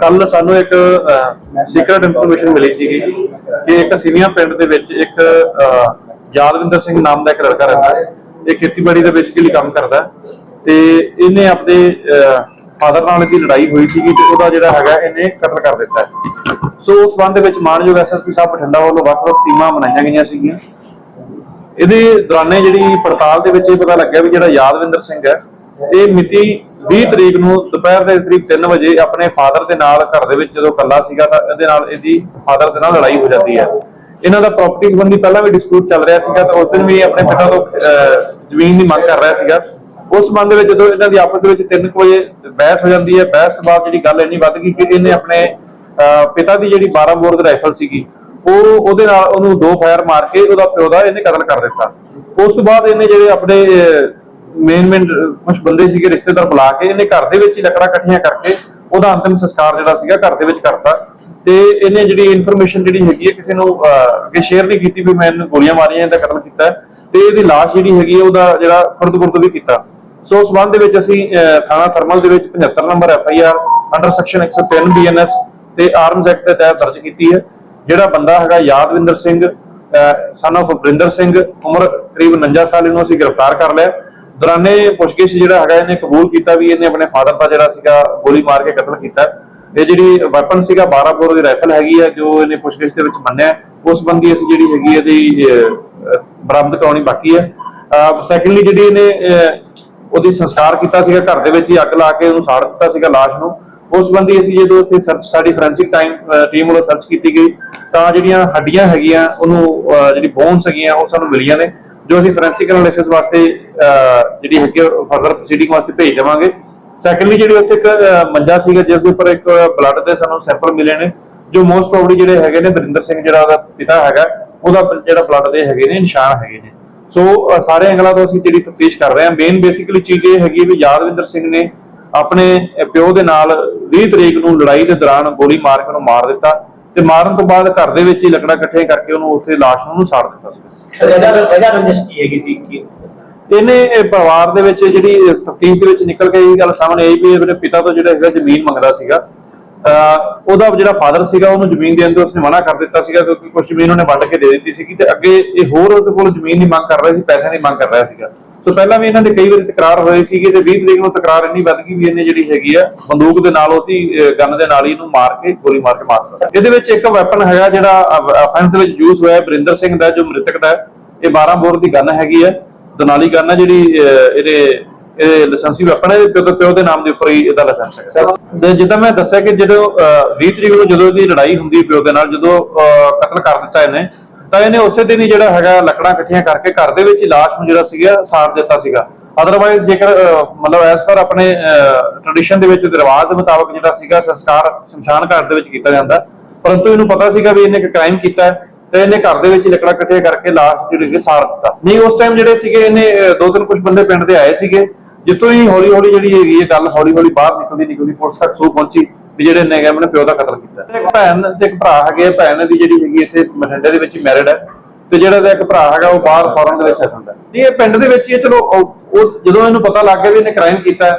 ਕੱਲ ਸਾਨੂੰ ਇੱਕ ਸੀਕ੍ਰੀਟ ਇਨਫੋਰਮੇਸ਼ਨ ਮਿਲੀ ਸੀਗੀ ਕਿ ਇੱਕ ਸਿਵੀਆਂ ਪਿੰਡ ਦੇ ਵਿੱਚ ਇੱਕ ਯਾਦਵਿੰਦਰ ਸਿੰਘ ਨਾਮ ਦਾ ਇੱਕ ਲੜਕਾ ਰਹਿੰਦਾ ਹੈ। ਇਹ ਖੇਤੀਬਾੜੀ ਦਾ ਬੇਸਿਕਲੀ ਕੰਮ ਕਰਦਾ ਤੇ ਇਹਨੇ ਆਪਣੇ ਫਾਦਰ ਨਾਲ ਦੀ ਲੜਾਈ ਹੋਈ ਸੀਗੀ ਤੇ ਉਹਦਾ ਜਿਹੜਾ ਹੈਗਾ ਇਹਨੇ ਕਤਲ ਕਰ ਦਿੱਤਾ ਸੋ ਉਸ ਸੰਬੰਧ ਦੇ ਵਿੱਚ ਮਾਨਯੋਗ ਐਸਐਸਪੀ ਸਾਹਿਬ ਬਠਿੰਡਾ ਵੱਲੋਂ ਵੱਖ-ਵੱਖ ਟੀਮਾਂ ਬਣਾਈਆਂ ਗਈਆਂ ਸੀਗੀਆਂ। ਇਹਦੇ ਦੌਰਾਨੇ ਜਿਹੜੀ ਪੜਤਾਲ ਦੇ ਵਿੱਚ ਇਹ ਪਤਾ ਲੱਗਿਆ ਵੀ ਜਿਹੜਾ ਯਾਦਵਿੰਦਰ ਸਿੰਘ ਹੈ, ਇਹ ਮਿਤੀ 20 ਤਰੀਕ ਨੂੰ ਦੁਪਹਿਰ ਦੇ ਕਰੀਬ 3 ਵਜੇ ਆਪਣੇ ਫਾਦਰ ਦੇ ਨਾਲ ਘਰ ਦੇ ਵਿੱਚ ਜਦੋਂ ਇਕੱਲਾ ਸੀਗਾ ਤਾਂ ਇਹਦੇ ਨਾਲ ਇਹਦੀ ਫਾਦਰ ਦੇ ਨਾਲ ਲੜਾਈ ਹੋ ਜਾਂਦੀ ਹੈ। ਇਹਨਾਂ ਦਾ ਪ੍ਰਾਪਰਟੀ ਸੰਬੰਧੀ ਪਹਿਲਾਂ ਵੀ ਡਿਸਪਿਊਟ ਚੱਲ ਰਿਹਾ ਸੀਗਾ ਤਾਂ ਉਸ ਦਿਨ ਵੀ ਆਪਣੇ ਪਿਤਾ ਤੋਂ ਜ਼ਮੀਨ ਦੀ ਮੰਗ ਕਰ ਰਿਹਾ ਸੀਗਾ। ਉਸ ਸੰਬੰਧ ਵਿੱਚ ਜਦੋਂ ਇਹਨਾਂ ਦੀ ਆਪਸ ਦੇ ਵਿੱਚ 3 ਵਜੇ ਬਹਿਸ ਹੋ ਜਾਂਦੀ ਹੈ ਬਹਿਸ ਤੋਂ ਬਾਅਦ ਜਿਹੜੀ ਗੱਲ ਇੰਨੀ ਵੱਧ ਗਈ ਕਿ ਇਹਨੇ ਆਪਣੇ ਅਹ, ਪਿਤਾ ਦੀ ਜਿਹੜੀ 12 ਬੋਰ ਦੀ ਰਾਈਫਲ ਸੀਗੀ ਉਹ ਉਹਦੇ ਨਾਲ ਉਹਨੂੰ ਦੋ ਫਾਇਰ ਮਾਰ ਕੇ ਉਹਦਾ ਪਿਓ ਦਾ ਇਹਨੇ ਕਤਲ ਕਰ ਦਿੱਤਾ। ਉਸ ਤੋਂ ਬਾਅਦ ਇਹਨੇ ਜਿਹੜੇ ਆਪਣੇ ਮੇਨ ਮੇਨ ਕੁਝ ਬੰਦੇ ਸੀਗੇ ਰਿਸ਼ਤੇਦਾਰ ਬੁਲਾ ਕੇ, ਇਹਨੇ ਘਰ ਦੇ ਵਿੱਚ ਹੀ ਲੱਕੜਾਂ ਇਕੱਠੀਆਂ ਕਰਕੇ ਉਹਦਾ ਅੰਤਿਮ ਸੰਸਕਾਰ ਜਿਹੜਾ ਸੀਗਾ ਘਰ ਦੇ ਵਿੱਚ ਕਰਤਾ। ਤੇ ਇਹਨੇ ਜਿਹੜੀ ਇਨਫੋਰਮੇਸ਼ਨ ਜਿਹੜੀ ਹੈਗੀ ਹੈ, ਕਿਸੇ ਨੂੰ ਅੱਗੇ ਸ਼ੇਅਰ ਨਹੀਂ ਕੀਤੀ ਵੀ ਮੈਂ ਇਹਨੂੰ ਗੋਲੀਆਂ ਮਾਰੀਆਂ, ਇਹਦਾ ਕਤਲ ਕੀਤਾ ਤੇ ਇਹਦੀ ਲਾਸ਼ ਜਿਹੜੀ ਹੈਗੀ ਉਹਦਾ ਜਿਹੜਾ ਖੁਰਦ-ਬੁਰਦ ਵੀ ਕੀਤਾ। ਸੋ ਉਸ ਸੰਬੰਧ ਦੇ ਵਿੱਚ ਅਸੀਂ ਥਾਣਾ ਥਰਮਲ ਦੇ ਵਿੱਚ 75 number F I R under section 103 BNS ਤੇ ਆਰਮਸ ਐਕਟ ਦੇ ਤਹਿਤ ਦਰਜ ਕੀਤੀ ਹੈ। ਜਿਹੜਾ ਬੰਦਾ ਹੈਗਾ ਯਾਦਵਿੰਦਰ ਸਿੰਘ ਸਨ of ਬਰਿੰਦਰ ਸਿੰਘ, ਉਮਰ ਕਰੀਬ 49 ਸਾਲ, ਇਹਨੂੰ ਅਸੀਂ ਗ੍ਰਿਫਤਾਰ ਕਰ ਲਿਆ। ਦੌਰਾਨੇ ਪੁੱਛਗਿੱਛ ਜਿਹੜਾ ਹੈਗਾ ਇਹਨੇ ਕਬੂਲ ਕੀਤਾ ਵੀ ਇਹਨੇ ਆਪਣੇ ਫਾਦਰ ਦਾ ਜਿਹੜਾ ਸੀਗਾ ਗੋਲੀ ਮਾਰ ਕੇ ਕਤਲ ਕੀਤਾ। ਇਹ ਜਿਹੜੀ ਵੈਪਨ ਸੀਗਾ 12 ਬੋਰ ਦੀ ਰਾਈਫਲ ਹੈਗੀ ਹੈ ਜੋ ਇਹਨੇ ਪੁੱਛਗਿੱਛ ਦੇ ਵਿੱਚ ਮੰਨਿਆ। ਉਸ ਸੰਬੰਧੀ ਅਸੀਂ ਜਿਹੜੀ ਹੈਗੀ ਇਹਦੀ ਬਰਾਮਦ ਕਰਾਉਣੀ ਬਾਕੀ ਹੈ ਸੈਕੰਡਲੀ ਜਿਹੜੀ ਇਹਨੇ ਉਹਦੀ ਸੰਸਕਾਰ ਕੀਤਾ ਸੀਗਾ, ਘਰ ਦੇ ਵਿੱਚ ਹੀ ਅੱਗ ਲਾ ਕੇ ਉਹਨੂੰ ਸਾੜ ਦਿੱਤਾ ਸੀਗਾ ਲਾਸ਼ ਨੂੰ। ਉਸ ਬੰਦੀ ਅਸੀਂ ਜਦੋਂ ਉੱਥੇ ਸਰਚ ਸਾਡੀ ਫੋਰੈਂਸਿਕ ਟਾਈਮ ਟੀਮ ਵੱਲੋਂ ਸਰਚ ਕੀਤੀ ਗਈ, ਤਾਂ ਜਿਹੜੀਆਂ ਹੱਡੀਆਂ ਹੈਗੀਆਂ, ਉਹਨੂੰ ਜਿਹੜੀ ਬੋਨਸ ਹੈਗੀਆਂ, ਉਹ ਸਾਨੂੰ ਮਿਲੀਆਂ ਨੇ। ਜੋ ਅਸੀਂ ਫੋਰੈਂਸਿਕ ਐਨਾਲਿਸਿਸ ਵਾਸਤੇ ਅਹ, ਜਿਹੜੀ ਹੈਗੀ ਫਰਦਰ ਪ੍ਰੋਸੀਡਿੰਗ ਵਾਸਤੇ ਭੇਜ ਦੇਵਾਂਗੇ। ਸੈਕੰਡਲੀ ਜਿਹੜੀ ਉੱਥੇ ਇੱਕ ਮੰਜਾ ਸੀਗਾ ਜਿਸ ਦੇ ਉੱਪਰ ਇੱਕ ਬਲੱਡ ਦੇ ਸਾਨੂੰ ਸੈਂਪਲ ਮਿਲੇ ਨੇ ਜੋ ਮੋਸਟ ਪ੍ਰੋਬਬਲੀ ਜਿਹੜੇ ਹੈਗੇ ਨੇ ਬਰਿੰਦਰ ਸਿੰਘ ਜਿਹੜਾ ਉਹਦਾ ਪਿਤਾ ਹੈਗਾ ਉਹਦਾ ਜਿਹੜਾ ਬਲੱਡ ਦੇ ਹੈਗੇ ਨੇ ਨਿਸ਼ਾਨ ਹੈਗੇ ਨੇ। ਸੋ ਸਾਰੇ ਐਂਗਲਾਂ ਤੋਂ ਅਸੀਂ ਜਿਹੜੀ ਤਫਤੀਸ਼ ਕਰ ਰਹੇ ਹਾਂ। ਮੇਨ ਬੇਸਿਕਲੀ ਚੀਜ਼ ਇਹ ਹੈਗੀ ਵੀ ਯਾਦਵਿੰਦਰ ਸਿੰਘ ਨੇ ਆਪਣੇ ਪਿਓ ਦੇ ਨਾਲ 20 ਤਰੀਕ ਨੂੰ ਲੜਾਈ ਦੇ ਦੌਰਾਨ ਗੋਲੀ ਮਾਰ ਕੇ ਉਹਨੂੰ ਮਾਰ ਦਿੱਤਾ। ਤੇ ਮਾਰਨ ਤੋਂ ਬਾਅਦ ਘਰ ਦੇ ਵਿੱਚ ਹੀ ਲੱਕੜਾਂ ਇਕੱਠੀਆਂ ਕਰਕੇ ਉਹਨੂੰ ਉੱਥੇ ਲਾਸ਼ ਨੂੰ ਉਹਨੂੰ ਸਾੜ ਦਿੱਤਾ ਸੀ। ਸਜ਼ਾ ਸਜ਼ਾ ਰੰਜਿਸ਼ ਕੀ ਹੈਗੀ ਸੀ? ਕੀ ਇਹਨੇ ਇਹ ਪਰਿਵਾਰ ਦੇ ਵਿੱਚ ਜਿਹੜੀ ਤਫਤੀਸ਼ ਦੇ ਵਿੱਚ ਨਿਕਲ ਕੇ ਇਹ ਗੱਲ ਸਾਹਮਣੇ ਆਈ ਵੀ ਇਹਦੇ ਪਿਤਾ ਤੋਂ ਜਿਹੜਾ ਹੈਗਾ ਜ਼ਮੀਨ ਮੰਗਦਾ ਸੀਗਾ ਉਹਦਾ ਜਿਹੜਾ ਫਾਦਰ ਸੀਗਾ ਉਹਨੂੰ ਜ਼ਮੀਨ ਦੇਣ ਤੋਂ ਉਸਨੇ ਮਨਾ ਕਰ ਦਿੱਤਾ ਸੀਗਾ ਕਿਉਂਕਿ ਕੁਝ ਜ਼ਮੀਨ ਉਹਨੇ ਵੰਡ ਕੇ ਦੇ ਦਿੱਤੀ ਸੀਗੀ ਤੇ ਅੱਗੇ ਇਹ ਹੋਰ ਉਹਦੇ ਕੋਲ ਜ਼ਮੀਨ ਦੀ ਮੰਗ ਕਰ ਰਿਹਾ ਸੀ ਪੈਸੇ ਦੀ ਮੰਗ ਕਰ ਰਿਹਾ ਸੀਗਾ। ਸੋ ਪਹਿਲਾਂ ਵੀ ਇਹਨਾਂ ਦੇ ਕਈ ਵਾਰੀ ਤਕਰਾਰ ਹੋਏ ਸੀਗੇ ਤੇ 20 ਤਰੀਕ ਨੂੰ ਤਕਰਾਰ ਇੰਨੀ ਵੱਧ ਗਈ ਵੀ ਇਹਨੇ ਜਿਹੜੀ ਹੈਗੀ ਆ ਬੰਦੂਕ ਦੇ ਨਾਲ ਉਹਦੀ ਗਨ ਦੇ ਨਾਲ ਹੀ ਇਹਨੂੰ ਮਾਰ ਕੇ ਗੋਲੀ ਮਾਰ ਕੇ ਮਾਰ ਦਿੱਤਾ। ਇਹਦੇ ਵਿੱਚ ਇੱਕ ਵੈਪਨ ਹੈਗਾ ਜਿਹੜਾ ਅਫੈਂਸ ਦੇ ਵਿੱਚ ਯੂਜ਼ ਹੋਇਆ ਹੈ, ਬਰਿੰਦਰ ਸਿੰਘ ਦਾ ਜੋ ਮ੍ਰਿਤਕ ਦਾ ਇਹ 12 ਬੋਰ ਦੀ ਗਨ ਹੈਗੀ ਹੈ। ਦਨਾਲੀ ਗਨ ਹੈ ਜਿਹੜੀ ਇਹਦੇ ਇਹ ਲਾਇਸੈਂਸੀ ਵੈਪਨ ਹੈ ਪਿਓ ਦੇ ਪਿਓ ਦੇ ਨਾਮ ਦੇ ਉੱਪਰ ਹੀ ਇਹਦਾ ਲਾਇਸੈਂਸ ਹੈਗਾ। ਤੇ ਜਿੱਦਾਂ ਮੈਂ ਦੱਸਿਆ ਕਿ ਜਦੋਂ ਅਹ, 20 ਤਰੀਕ ਨੂੰ ਜਦੋਂ ਇਹਦੀ ਲੜਾਈ ਹੁੰਦੀ ਪਿਓ ਦੇ ਨਾਲ ਜਦੋਂ ਕਤਲ ਕਰ ਦਿੱਤਾ ਇਹਨੇ ਤਾਂ ਇਹਨੇ ਉਸੇ ਦਿਨ ਹੀ ਜਿਹੜਾ ਹੈਗਾ ਲੱਕੜਾਂ ਇਕੱਠੀਆਂ ਕਰਕੇ ਘਰ ਦੇ ਵਿੱਚ ਲਾਸ਼ ਨੂੰ ਜਿਹੜਾ ਸੀਗਾ ਸਾੜ ਦਿੱਤਾ ਸੀਗਾ। ਅਦਰਵਾਈਜ਼ ਜੇਕਰ ਮਤਲਬ ਐਸ ਪਰ ਆਪਣੇ ਟ੍ਰੈਡੀਸ਼ਨ ਦੇ ਵਿੱਚ ਤੇ ਰਿਵਾਜ ਦੇ ਮੁਤਾਬਕ ਜਿਹੜਾ ਸੀਗਾ ਸੰਸਕਾਰ ਸ਼ਮਸ਼ਾਨ ਘਾਟ ਦੇ ਵਿੱਚ ਕੀਤਾ ਜਾਂਦਾ। ਪਰੰਤੂ ਇਹਨੂੰ ਪਤਾ ਸੀਗਾ ਵੀ ਇਹਨੇ ਇੱਕ ਕ੍ਰਾਈਮ ਕੀਤਾ ਤੇ ਇਹਨੇ ਘਰ ਦੇ ਵਿੱਚ ਲੱਕੜਾਂ ਇਕੱਠੀਆਂ ਕਰਕੇ ਲਾਸ਼ ਜਿਹੜੀ ਸਾੜ ਦਿੱਤਾ। ਨਹੀਂ ਉਸ ਟਾਈਮ ਜਿਹੜੇ ਸੀਗੇ ਇਹਨੇ ਦੋ ਤਿੰਨ ਕੁਝ ਬੰਦੇ ਪਿੰਡ ਦੇ ਆਏ ਸੀਗੇ। ਜਿੱਥੋਂ ਹੀ ਹੌਲੀ ਹੌਲੀ ਜਿਹੜੀ ਹੈਗੀ ਇਹ ਗੱਲ ਹੌਲੀ ਹੌਲੀ ਬਾਹਰ ਨਿਕਲਦੀ ਨਿਕਲਦੀ ਪੁਲਿਸ ਤੱਕ ਸੂ ਪਹੁੰਚੀ ਵੀ ਜਿਹੜੇ ਨੇ ਹੈਗੇ ਆਪਣੇ ਪਿਓ ਦਾ ਕਤਲ ਕੀਤਾ। ਇੱਕ ਭੈਣ, ਤੇ ਇੱਕ ਭਰਾ ਹੈਗੇ ਭੈਣ ਦੀ ਜਿਹੜੀ ਹੈਗੀ ਇੱਥੇ ਬਠਿੰਡੇ ਦੇ ਵਿੱਚ ਮੈਰਿਡ ਹੈ ਤੇ ਜਿਹੜਾ ਦਾ ਇੱਕ ਭਰਾ ਹੈਗਾ ਉਹ ਬਾਹਰ ਫੋਰਨ ਦੇ ਵਿੱਚ ਸੈਟਲਡ ਹੈ ਇਹ ਪਿੰਡ ਦੇ ਵਿੱਚ ਹੀ ਚਲੋ, ਉਹ ਜਦੋਂ ਇਹਨੂੰ ਪਤਾ ਲੱਗ ਗਿਆ ਵੀ ਇਹਨੇ ਕ੍ਰਾਈਮ ਕੀਤਾ,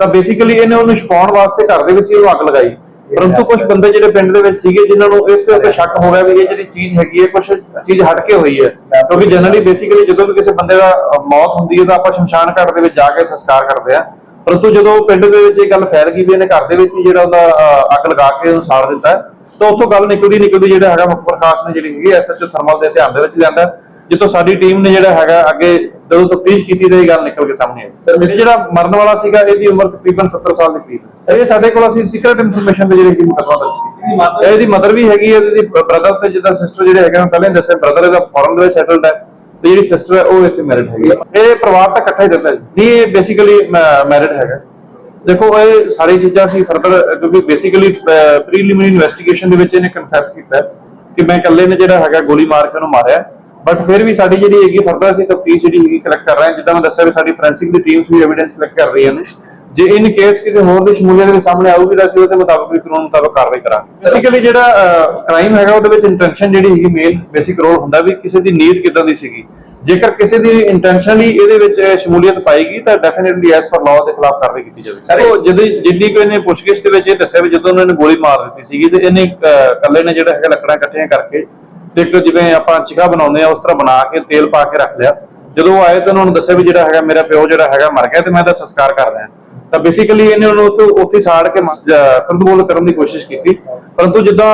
ਤਾਂ ਬੇਸਿਕਲੀ ਇਹਨੇ ਉਹਨੂੰ ਛਪਾਉਣ ਵਾਸਤੇ ਘਰ ਦੇ ਵਿੱਚ ਹੀ ਉਹ ਅੱਗ ਲਗਾਈ। ਪਰੰਤੂ ਕੁਝ ਬੰਦੇ ਜਿਹੜੇ ਪਿੰਡ ਦੇ ਵਿੱਚ ਸੀਗੇ ਜਿਨ੍ਹਾਂ ਨੂੰ ਇਸ ਉੱਤੇ ਸ਼ੱਕ ਹੋ ਗਿਆ ਵੀ ਇਹ ਜਿਹੜੀ ਚੀਜ਼ ਹੈਗੀ ਹੈ ਕੁਝ ਚੀਜ਼ ਹਟ ਕੇ ਹੋਈ ਹੈ। ਕਿਉਂਕਿ ਜਨਰਲੀ ਬੇਸਿਕਲੀ ਜਦੋਂ ਵੀ ਕਿਸੇ ਬੰਦੇ ਦਾ ਮੌਤ ਹੁੰਦੀ ਹੈ ਤਾਂ ਆਪਾਂ ਸ਼ਮਸ਼ਾਨ ਘਾਟ ਦੇ ਵਿੱਚ ਜਾ ਕੇ ਸੰਸਕਾਰ ਕਰਦੇ ਆ ਪਰੰਤੂ ਜਦੋਂ ਪਿੰਡ ਦੇ ਵਿੱਚ ਇਹ ਗੱਲ ਫੈਲ ਗਈ ਵੀ ਇਹਨੇ ਘਰ ਦੇ ਵਿੱਚ ਹੀ ਜਿਹੜਾ ਉਹਦਾ ਅੱਗ ਲਗਾ ਕੇ ਉਹਨੂੰ ਸਾੜ ਦਿੱਤਾ ਤਾਂ ਉੱਥੋਂ ਗੱਲ ਨਿਕਲਦੀ ਨਿਕਲਦੀ ਜਿਹੜਾ ਹੈਗਾ ਮੁਖ ਪ੍ਰਕਾਸ਼ ਨੇ ਜਿਹੜੀ ਹੈਗੀ ਐਸਐਚਓ ਥਰਮਲ ਦੇ ਧਿਆਨ ਦੇ ਵਿੱਚ ਲਿਆਂਦਾ ਜਿੱਥੋਂ ਸਾਡੀ ਟੀਮ ਨੇ ਜਿਹੜਾ ਹੈਗਾ ਅੱਗੇ ਜਦੋਂ ਤਫਤੀਸ਼ ਕੀਤੀ ਤਾਂ ਇਹ ਗੱਲ ਨਿਕਲ ਕੇ ਸਾਹਮਣੇ ਆਈ। ਸਰ ਮੇਰੇ ਜਿਹੜਾ ਮਰਨ ਵਾਲਾ ਸੀਗਾ ਇਹਦੀ ਉਮਰ ਤਕਰੀਬਨ 70 ਸਾਲ ਦੇ ਕਰੀਬ ਇਹ ਸਾਡੇ ਕੋਲ ਅਸੀਂ ਸੀਕ੍ਰੀਟ ਇਨਫੋਰਮੇਸ਼ਨ ਦੇ ਜਿਹੜੇ ਕਿ ਮੁਕੱਦਮਾ ਦਰਜ ਕੀਤਾ। ਇਹਦੀ ਮਦਰ ਵੀ ਹੈਗੀ ਹੈ ਇਹਦੀ ਬ੍ਰਦਰ ਤੇ ਜਿੱਦਾਂ ਸਿਸਟਰ ਜਿਹੜੇ ਹੈਗੇ ਮੈਂ ਪਹਿਲਾਂ ਦੱਸਿਆ ਬ੍ਰਦਰ ਇਹਦਾ ਫੋਰਨ ਦੇ ਵਿੱਚ ਸੈਟਲਡ ਹੈ ਤੇ ਜਿਹੜੀ ਸਿਸਟਰ ਹੈ ਉਹ ਇੱਥੇ ਮੈਰਿਡ ਹੈਗੀ ਇਹ ਪਰਿਵਾਰ ਤਾਂ ਇਕੱਠਾ ਹੀ ਰਹਿੰਦਾ ਨਹੀਂ ਇਹ ਬੇਸਿਕਲੀ ਮੈਰਿਡ ਹੈਗਾ। ਦੇਖੋ ਇਹ ਸਾਰੀ ਚੀਜ਼ਾਂ ਅਸੀਂ ਫਰਦਰ ਕਿਉਂਕਿ ਬੇਸਿਕਲੀ ਪ੍ਰੀਲਿਮਿਨਰੀ ਇਨਵੈਸਟੀਗੇਸ਼ਨ ਦੇ ਵਿੱਚ ਇਹਨੇ ਕਨਫੈਸ ਕੀਤਾ ਕਿ ਮੈਂ ਇਕੱਲੇ ਨੇ ਜਿਹੜਾ ਹੈਗਾ ਗੋਲੀ ਮਾਰ ਕੇ ਉਹਨੂੰ ਮਾਰਿਆ ਬਟ ਫਿਰ ਵੀ ਸਾਡੀ ਜਿਹੜੀ ਹੈਗੀ ਫਰਦਰ ਅਸੀਂ ਤਫਤੀਸ਼ ਜਿਹੜੀ ਹੈਗੀ ਕਲੈਕਟ ਕਰ ਰਹੇ ਹਾਂ, ਜਿੱਦਾਂ ਮੈਂ ਦੱਸਿਆ ਵੀ ਸਾਡੀ ਫੋਰੈਂਸਿਕ ਦੀ ਟੀਮਸ ਵੀ ਐਵੀਡੈਂਸ ਕਲੈਕਟ ਕਰ ਰਹੀਆਂ ਨੇ। ਜੇ ਇਨ ਕੇਸ ਕਿਸੇ ਹੋਰ ਦੀ ਸ਼ਮੂਲੀਅਤ ਦੇ ਸਾਹਮਣੇ ਆਊਗੀ ਤਾਂ ਅਸੀਂ ਉਹਦੇ ਮੁਤਾਬਕ ਵੀ ਕਾਨੂੰਨ ਮੁਤਾਬਕ ਕਾਰਵਾਈ ਕਰਾਂਗੇ। ਬੇਸਿਕਲੀ ਜਿਹੜਾ ਕ੍ਰਾਈਮ ਹੈਗਾ ਉਹਦੇ ਵਿੱਚ ਇੰਟੈਂਸ਼ਨ ਜਿਹੜੀ ਹੈਗੀ ਮੇਨ ਬੇਸਿਕ ਰੋਲ ਹੁੰਦਾ ਵੀ ਕਿਸੇ ਦੀ ਨੀਅਤ ਕਿਦਾਂ ਦੀ ਸੀਗੀ। ਜੇਕਰ ਕਿਸੇ ਦੀ ਇੰਟੈਂਸ਼ਨਲੀ ਇਹਦੇ ਵਿੱਚ ਸ਼ਮੂਲੀਅਤ ਪਾਏਗੀ ਤਾਂ ਡੈਫੀਨਿਟਲੀ ਐਸ ਪਰ ਲਾਅ ਦੇ ਖਿਲਾਫ ਕਾਰਵਾਈ ਕੀਤੀ ਜਾਵੇ ਸਰ ਉਹ ਜਦੋਂ ਜਿੱਡੀ ਕੋਈ ਨੇ ਪੁੱਛਗਿੱਛ ਦੇ ਵਿੱਚ ਇਹ ਦੱਸਿਆ ਵੀ ਜਦੋਂ ਉਹਨਾਂ ਨੇ ਗੋਲੀ ਮਾਰ ਦਿੱਤੀ ਸੀਗੀ ਤੇ ਇਹਨੇ ਇਕੱਲੇ ਨੇ ਜਿਹੜਾ ਹੈਗਾ ਲੱਕੜਾਂ ਇਕੱਠੀਆਂ ਕਰਕੇ ਤੇ ਇੱਕ ਜਿਵੇਂ ਆਪਾਂ ਚਿਕਾ ਬਣਾਉਂਦੇ ਆ ਉਸ ਤਰ੍ਹਾਂ ਬਣਾ ਕੇ ਤੇਲ ਪਾ ਕੇ ਰੱਖ ਲਿਆ। ਜਦੋਂ ਆਏ ਤਾਂ ਉਹਨਾਂ ਨੂੰ ਦੱਸਿਆ ਵੀ ਜਿਹੜਾ ਹੈਗਾ ਮੇਰਾ ਪਿਓ ਜਿਹੜਾ ਹੈਗਾ ਮਰ ਗਿਆ ਤੇ ਮੈਂ ਇਹਦਾ ਸੰਸਕਾਰ ਕਰ ਰਿਹਾ। ਤਾਂ ਬੇਸਿਕਲੀ ਇਹਨੇ ਉਹਨੂੰ ਉੱਥੇ ਉੱਥੇ ਸਾੜ ਕੇ ਕੰਟਰੋਲ ਕਰਨ ਦੀ ਕੋਸ਼ਿਸ਼ ਕੀਤੀ। ਪਰੰਤੂ ਜਿੱਦਾਂ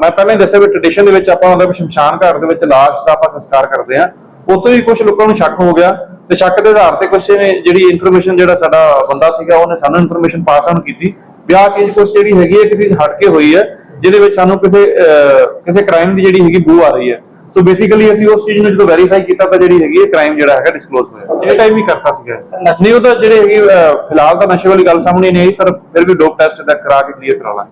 ਮੈਂ ਪਹਿਲਾਂ ਹੀ ਦੱਸਿਆ ਵੀ ਟ੍ਰੈਡੀਸ਼ਨ ਦੇ ਵਿੱਚ ਆਪਾਂ ਮਤਲਬ ਸ਼ਮਸ਼ਾਨ ਘਾਟ ਦੇ ਵਿੱਚ ਲਾਸ਼ ਦਾ ਆਪਾਂ ਸੰਸਕਾਰ ਕਰਦੇ ਆ ਉੱਥੋਂ ਹੀ ਕੁਝ ਲੋਕਾਂ ਨੂੰ ਸ਼ੱਕ ਹੋ ਗਿਆ ਤੇ ਸ਼ੱਕ ਦੇ ਆਧਾਰ ਤੇ ਕੁਝ ਨੇ ਜਿਹੜੀ ਇਨਫੋਰਮੇਸ਼ਨ ਜਿਹੜਾ ਸਾਡਾ ਬੰਦਾ ਸੀਗਾ, ਉਹਨੇ ਸਾਨੂੰ ਇਨਫੋਰਮੇਸ਼ਨ ਪਾਸ ਆਨ ਕੀਤੀ ਵੀ ਆਹ ਚੀਜ਼ ਕੁਝ ਜਿਹੜੀ ਹੈਗੀ ਹੈ, ਇੱਕ ਚੀਜ਼ ਹਟ ਕੇ ਹੋਈ ਹੈ, ਜਿਹਦੇ ਵਿੱਚ ਸਾਨੂੰ ਕਿਸੇ ਕਿਸੇ ਕ੍ਰਾਈਮ ਦੀ ਜਿਹੜੀ ਹੈਗੀ ਬੂ ਆ ਰਹੀ ਹੈ। ਸੋ ਬੇਸਿਕਲੀ ਅਸੀਂ ਉਸ ਚੀਜ਼ ਨੂੰ ਜਦੋਂ ਵੈਰੀਫਾਈ ਕੀਤਾ ਤਾਂ ਜਿਹੜੀ ਹੈਗੀ ਕ੍ਰਾਈਮ ਜਿਹੜਾ ਹੈਗਾ ਡਿਸਕਲੋਜ਼ ਹੋਇਆ। ਇਹ ਟਾਈਮ ਵੀ ਕਰਤਾ ਸੀਗਾ। ਨਹੀਂ ਉਹ ਤਾਂ ਜਿਹੜੇ ਹੈਗੀ ਫਿਲਹਾਲ ਤਾਂ ਨਸ਼ੇ ਵਾਲੀ ਗੱਲ ਸਾਹਮਣੇ ਨਹੀਂ ਆਈ ਪਰ ਫਿਰ ਵੀ ਡੋਪ ਟੈਸਟ ਦਾ ਕਰਾ ਕੇ ਕਲੀਅਰ ਕਰਾ ਲਾਂਗੇ।